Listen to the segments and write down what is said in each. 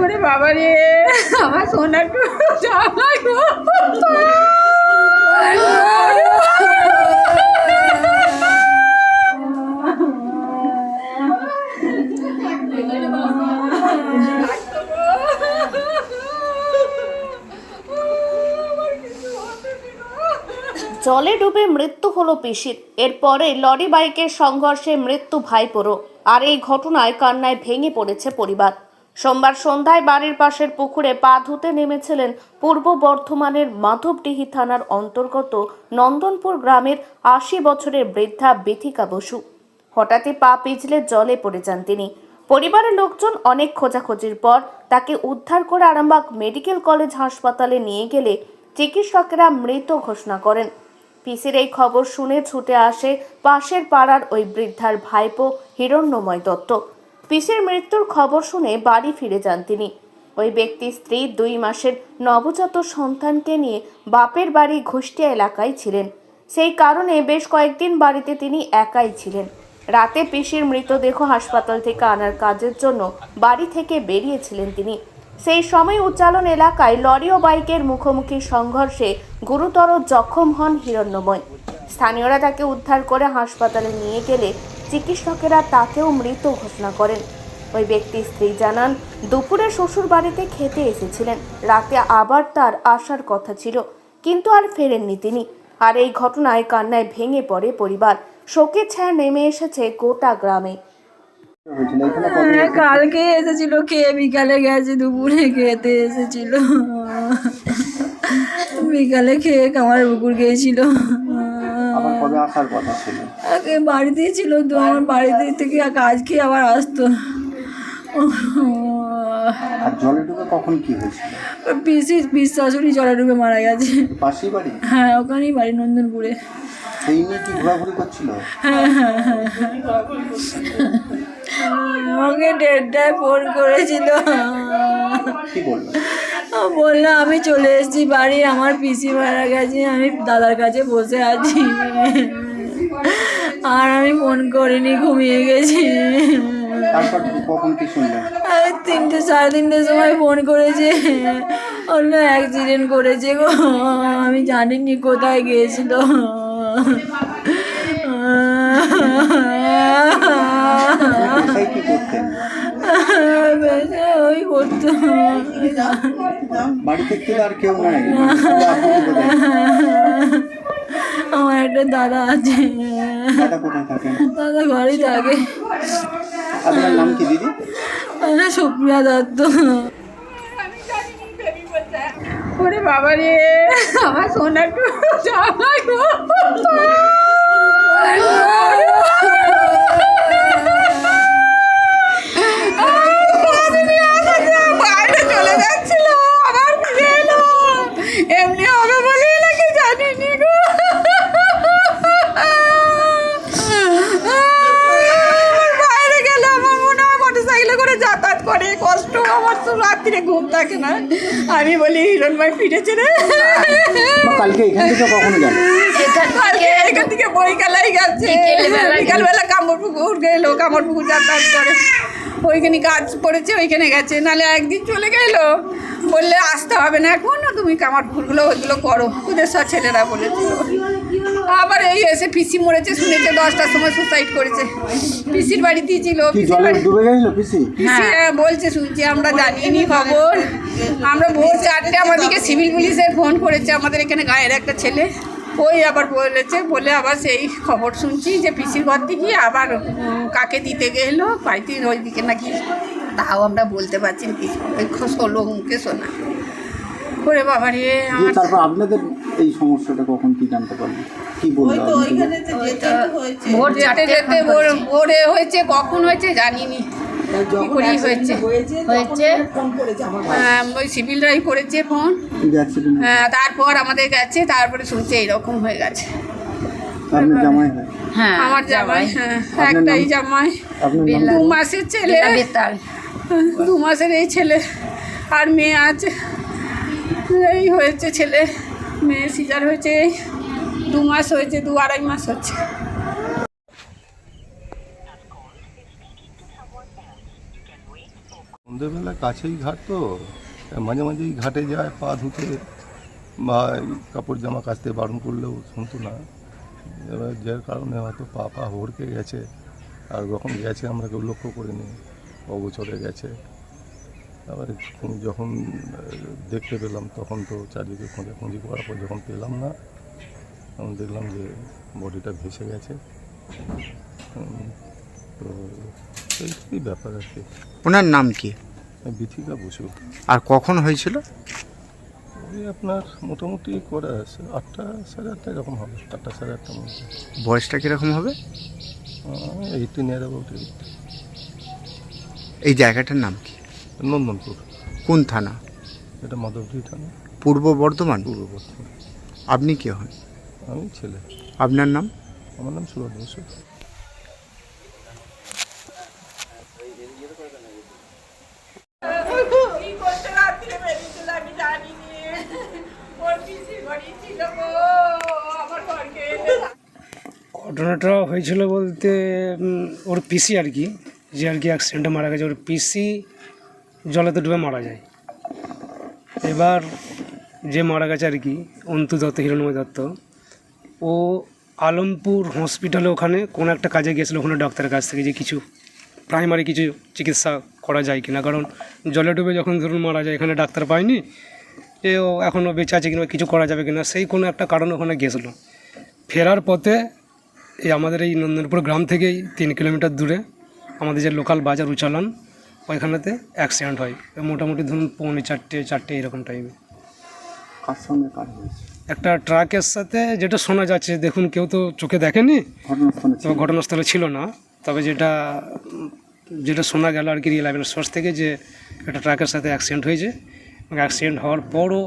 ওরে বাবা রে, আমার গো। জলে ডুবে মৃত্যু হলো পিসির। এরপরে লরি বাইকের সংঘর্ষে মৃত্যু ভাইপোরও। আর এই ঘটনায় কান্নায় ভেঙে পড়েছে পরিবার। সোমবার সন্ধ্যায় বাড়ির পাশের পুকুরে পা ধুতে নেমেছিলেন পূর্ব বর্ধমানের মাধবডিহি থানার অন্তর্গত নন্দনপুর গ্রামের আশি বছরের বৃদ্ধা বেথিকা বসু। হঠাৎই পা পিছলে জলে পড়ে যান তিনি। পরিবারের লোকজন অনেক খোঁজাখুঁজির পর তাকে উদ্ধার করে আরামবাগ মেডিকেল কলেজ হাসপাতালে নিয়ে গেলে চিকিৎসকেরা মৃত ঘোষণা করেন। পিসির এই খবর শুনে ছুটে আসে পাশের পাড়ার ওই বৃদ্ধার ভাইপো হিরণ্যময় দত্ত। পিসির মৃত্যুর খবর শুনে বাড়ি ফিরে যান তিনি। ওই ব্যক্তি স্ত্রী দুই মাসের নবজাত সন্তানকে নিয়ে বাপের বাড়ি ঘুষ্টিয়া এলাকায় ছিলেন। সেই কারণে বেশ কয়েকদিন বাড়িতে তিনি একাই ছিলেন। রাতে পিসির মৃতদেহ হাসপাতাল থেকে আনার কাজের জন্য বাড়ি থেকে বেরিয়েছিলেন তিনি। সেই সময় উচ্চালন এলাকায় লরি ও বাইকের মুখোমুখি সংঘর্ষে গুরুতর জখম হন হিরণ্যময়। স্থানীয়রা তাকে উদ্ধার করে হাসপাতালে নিয়ে গেলে চিকিৎসকেরা তাকেও মৃত ঘোষণা করেন। ওই ব্যক্তির স্ত্রী জানান দুপুরে শ্বশুর বাড়িতে খেতে এসেছিলেন। রাতে আবার তার আসার কথা ছিল কিন্তু আর ফেরেননি তিনি। আর এই ঘটনায় কান্নায় ভেঙে পড়ে পরিবার। শোকের ছায়া নেমে এসেছে গোটা গ্রামে। হ্যাঁ, কালকে এসেছিল কে বিকালে গেছে দুপুরে খেতে এসেছিল। বিকালে খেয়ে কামার বুকুর গিয়েছিল। আবার কবে আসার কথা ছিল? আগে বাড়িতেই ছিল তো আমার বাড়িতে থেকে খেয়ে আবার আসতো। আর জলে ডুবে কখন কি হয়েছিল? পিসি পিস শাশুড়ি জলে ডুবে মারা গেছে। পাশেই বাড়ি? হ্যাঁ ওখানেই বাড়ি নন্দনপুরে। সেই নিয়ে কি ঘোরাঘুরি করছিল? আমাকে দেড়টায় ফোন করেছিল। কি বলল? বলল আমি চলে এসেছি বাড়ি আমার পিসি মারা গেছে আমি দাদার কাছে বসে আছি। আর আমি ফোন করিনি ঘুমিয়ে গেছি। তিনটে সাড়ে তিনটের সময় ফোন করেছে। অন্য অ্যাক্সিডেন্ট করেছে গো আমি জানিনি কোথায় গিয়েছিল। ওই করতো বাড়ি থেকে আর কেউ নাই শুধু আপনি বোধহয়। আমার একটা দাদা আছে। দাদা ঘরেই থাকে। আপনার নাম কি দিদি? আমার সুপ্রিয়া দত্ত। ওরে বাবা রে আমার জামাই গো বাইরে চলে যাচ্ছিল আবার ফিরে এলো এমনি হবে বলে নাকি জানিনি গো বাইরে গেলে আমার মনে হয় মোটর সাইকেলে করে যাতায়াত করে কষ্ট রাত্রিরে ঘুম থাকে না। আমি বলি হিরণ ভাই ফিরেছে রে কালকে এখান থেকে কখন গেল? কালকে এখান থেকে বইকালাই গেছে। বিকালবেলা কামড় পুকুর গেলো কামড় পুকুর যাতায়াত করে। ওইখানে কাজ পড়েছে ওইখানে গেছে। নাহলে একদিন চলে গেল। বললে আসতে হবে না এখন। তুমি কামার পুকুরগুলো ওইগুলো করো। তোদের সব ছেলেরা বলেছে আবার এই এসে পিসি মরেছে শুনেছে দশটার সময় সুসাইড করেছে। পিসির বাড়িতেই ছিল পিসি? হ্যাঁ, বলছে শুনছি আমরা জানিনি খবর। আমরা ভোর চারটে আমাদেরকে সিভিল পুলিশের ফোন করেছে আমাদের এখানে গায়ের একটা ছেলে। ওই আবার বলেছে বলে আবার সেই খবর শুনছি যে পিসির ঘর থেকে আবার কাকে দিতে গেলো? বাড়িতে ওই দিকে নাকি তাও আমরা বলতে পারছি না কিছু ওই ষোলো মুখে শোনা। ওরে বাবা রে আমার তারপর আপনাদের এই সমস্যাটা কখন কি জানতে পারলেন? কি বলল ভোর চারটে যেতে ভোরে হয়েছে কখন হয়েছে জানিনি। করেই হয়েছে? হয়েছে হ্যাঁ, ওই সিভিলরাই করেছে ফোন হ্যাঁ তারপর আমাদের গেছে তারপরে শুনছে এইরকম হয়ে গেছে। হয়? হ্যাঁ আমার জামাই। হ্যাঁ একটাই জামাই। দু মাসের ছেলে। দু মাসের এই ছেলে। আর মেয়ে আছে। এই হয়েছে ছেলে মেয়ে সিজার হয়েছে দু মাস হয়েছে, দু আড়াই মাস হচ্ছে। সন্ধে সন্ধেবেলা কাছেই ঘাট তো, মাঝে মাঝেই ঘাটে যায়, পা ধুতে, বা কাপড় জামা কাচতে বারণ করলেও শুনতো না। এবার যার কারণে হয়তো পা পা হড়কে গেছে, আর যখন গেছে আমরা কেউ লক্ষ্য করিনি, অগোচরে গেছে। আবার যখন দেখতে পেলাম তখন তো চারদিকে খোঁজাখুঁজি করার পর যখন পেলাম না তখন দেখলাম যে বডিটা ভেসে গেছে। তো এইটাই ব্যাপার আর কি? ওনার নাম কি? বিথিকা বসু। আর কখন হয়েছিল? ওই আপনার মোটামুটি করে আছে? আটটা সাড়ে আটটা এরকম হবে। আটটা সাড়ে আটটার মধ্যে বয়সটা কীরকম হবে? এইটি নিয়ে যাব ওটি এই জায়গাটার নাম কি? নন্দনপুর। কোন থানা? এটা মাধবডি থানা। পূর্ব বর্ধমান? পূর্ব বর্ধমান। আপনি কে হন? আমি ছেলে। আপনার নাম? আমার নাম সুরজ বসু ঘটনাটা হয়েছিল বলতে ওর পিসি আর কি যে আর কি অ্যাক্সিডেন্টে মারা গেছে ওর পিসি জলেতে ডুবে মারা যায়। এবার যে মারা গেছে আর কি, অন্তু দত্ত, হিরণময় দত্ত, ও আলমপুর হসপিটালে ওখানে কোনো একটা কাজে গিয়েছিল, ওখানে ডাক্তারের কাছ থেকে যে কিছু প্রাইমারি কিছু চিকিৎসা করা যায় কিনা। কারণ জলে ডুবে যখন ধরুন মারা যায়, এখানে ডাক্তার পায়নি, এ ও এখনও বেঁচে আছে কিনা কিছু করা যাবে কিনা, সেই কোনো একটা কারণ ওখানে গিয়েছিল। ফেরার পথে এই আমাদের এই নন্দনপুর গ্রাম থেকেই তিন কিলোমিটার দূরে আমাদের যে লোকাল বাজার উচালন ওইখানেতে অ্যাক্সিডেন্ট হয়। মোটামুটি ধরুন পৌনে চারটে চারটে এরকম টাইমে কার সঙ্গে কার হয়েছে? একটা ট্রাকের সাথে যেটা শোনা যাচ্ছে দেখুন কেউ তো চোখে দেখেনি? ঘটনাস্থলে ছিল। তবে ঘটনাস্থলে ছিল না। তবে যেটা যেটা শোনা গেল আর কি রিলাইভের সোর্স থেকে যে একটা ট্রাকের সাথে অ্যাক্সিডেন্ট হয়েছে। অ্যাক্সিডেন্ট হওয়ার পরও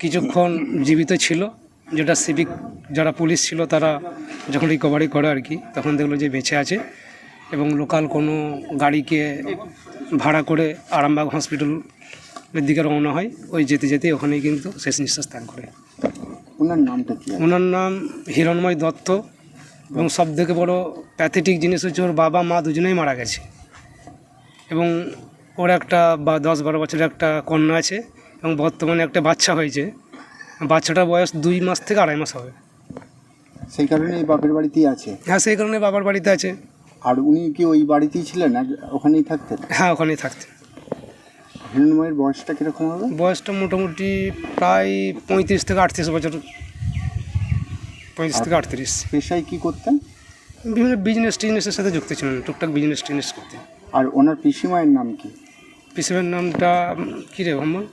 কিছুক্ষণ জীবিত ছিল। যেটা সিভিক যারা পুলিশ ছিল তারা যখন রিকভারি করে আর কি তখন দেখল যে বেঁচে আছে। এবং লোকাল কোনো গাড়িকে ভাড়া করে আরামবাগ হসপিটালের দিকে রওনা হয় ওই যেতে যেতে ওখানেই কিন্তু শেষ নিঃশ্বাস ত্যাগ করে। ওনার নামটা কি? ওনার নাম হিরণময় দত্ত এবং সব থেকে বড় প্যাথেটিক জিনিস হচ্ছে ওর বাবা মা দুজনেই মারা গেছে। এবং ওর একটা বা দশ বারো বছরের একটা কন্যা আছে এবং বর্তমানে একটা বাচ্চা হয়েছে। বাচ্চাটার বয়স দুই মাস থেকে আড়াই মাস হবে। সেই কারণে এই বাপের বাড়িতেই আছে? হ্যাঁ সেই কারণে বাবার বাড়িতে আছে। আর উনি কি ওই বাড়িতেই ছিলেন এক- ওখানেই থাকতেন? হ্যাঁ ওখানেই থাকতে হিরণময়ের বয়সটা কীরকম হবে? বয়সটা মোটামুটি প্রায় পঁয়ত্রিশ থেকে আটত্রিশ বছর। পঁয়ত্রিশ থেকে আটত্রিশ। পেশায় কী করতেন? বিভিন্ন বিজনেস টিজনেসের সাথে যুক্ত ছিলেন টুকটাক বিজনেস টিজনেস করতেন আর ওনার পিসিমায়ের নাম কি? পিসিমের নামটা কী রে ভ্রমণ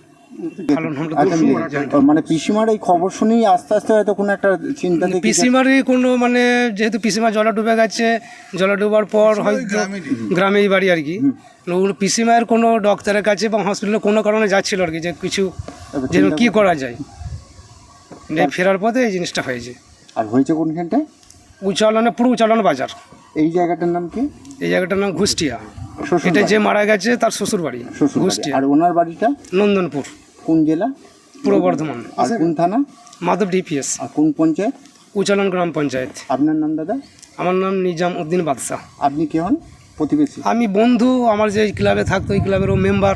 আচ্ছা। মানে পিসিমার এই খবর শুনেই আস্তে আস্তে হয়তো কোনো একটা চিন্তা থেকে পিসিমারই কোনো মানে যেহেতু পিসিমা জলে ডুবে গেছে জলে ডুবার পর হয়তো গ্রামেই বাড়ি আর কি। ওগুলো পিসিমায়ের কোনো ডক্টরের কাছে বা হসপিটালে কোনো কারণে যাচ্ছিল আর কি যে কিছু যে কী করা যায়। ফেরার পথে এই জিনিসটা হয়েছে। আর হয়েছে কোনখানটায় উচালনে পুরো উচালন বাজার। এই জায়গাটার নাম কি? এই জায়গাটার নাম ঘুষ্টিয়া। এটা যে মারা গেছে তার শ্বশুর শ্বশুর বাড়ি। ঘুষ্টিয়া। আর ওনার বাড়িটা? নন্দনপুর। কোন জেলা? পূর্ব বর্ধমান। আর কোন থানা? মাধব ডিপিএস। আর কোন পঞ্চায়েত? উচালন গ্রাম পঞ্চায়েত। আপনার নাম দাদা? আমার নাম নিজাম উদ্দিন বাদশাহ। আপনি কে হন? প্রতিবেশী। আমি বন্ধু আমার যে ক্লাবে থাকতো ওই ক্লাবেরও মেম্বার